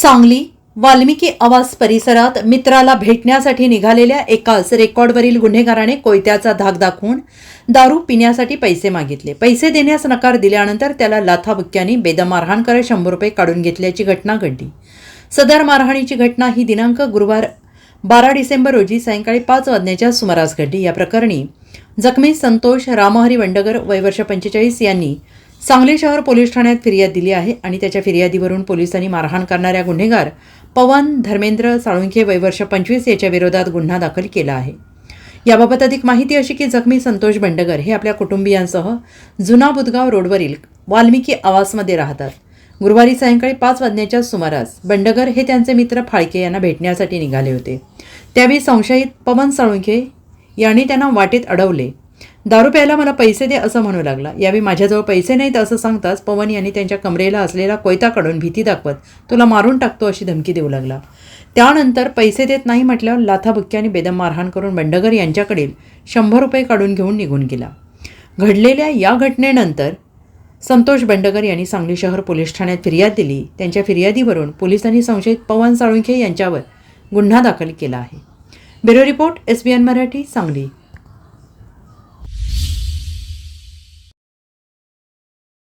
सांगली वाल्मिकी आवास परिसरात मित्राला भेटण्यासाठी निघालेल्या एकाच रेकॉर्डवरील गुन्हेगाराने कोयत्याचा धाक दाखवून दारू पिण्यासाठी पैसे मागितले. पैसे देण्यास नकार दिल्यानंतर त्याला लाथाबुक्क्यांनी बेदमारहाण करत शंभर रुपये काढून घेतल्याची घटना घडली. सदर मारहाणीची घटना ही दिनांक गुरुवार बारा डिसेंबर रोजी सायंकाळी पाच वाजण्याच्या सुमारास घडली. या प्रकरणी जखमी संतोष रामहरी वंडगर वय वर्ष पंचेचाळीस यांनी सांगली शहर पोलीस ठाण्यात फिर्याद दिली आहे आणि त्याच्या फिर्यादीवरून पोलिसांनी मारहाण करणाऱ्या गुन्हेगार पवन धर्मेंद्र साळुंखे वयवर्ष पंचवीस याच्या विरोधात गुन्हा दाखल केला आहे. याबाबत अधिक माहिती अशी की जखमी संतोष बंडगर हे आपल्या कुटुंबियांसह जुना बुदगाव रोडवरील वाल्मिकी आवासमध्ये राहतात. गुरुवारी सायंकाळी पाच वाजण्याच्या सुमारास बंडगर हे त्यांचे मित्र फाळके यांना भेटण्यासाठी निघाले होते. त्यावेळी संशयित पवन साळुंखे यांनी त्यांना वाटेत अडवले दारू प्यायला मला पैसे दे असं म्हणू लागला. यावेळी माझ्याजवळ पैसे नाहीत असं सांगताच पवन यांनी त्यांच्या कमरेला असलेला कोयता काढून भीती दाखवत तुला मारून टाकतो अशी धमकी देऊ लागला. त्यानंतर पैसे देत नाही म्हटल्यावर लाथाबुक्क्याने बेदम मारहाण करून बंडगर यांच्याकडील शंभर रुपये काढून घेऊन निघून गेला. घडलेल्या या घटनेनंतर संतोष बंडगर यांनी सांगली शहर पोलीस ठाण्यात फिर्याद दिली. त्यांच्या फिर्यादीवरून पोलिसांनी संशयित पवन साळुंखे यांच्यावर गुन्हा दाखल केला आहे. Bureau report S B N Marathi Sangli.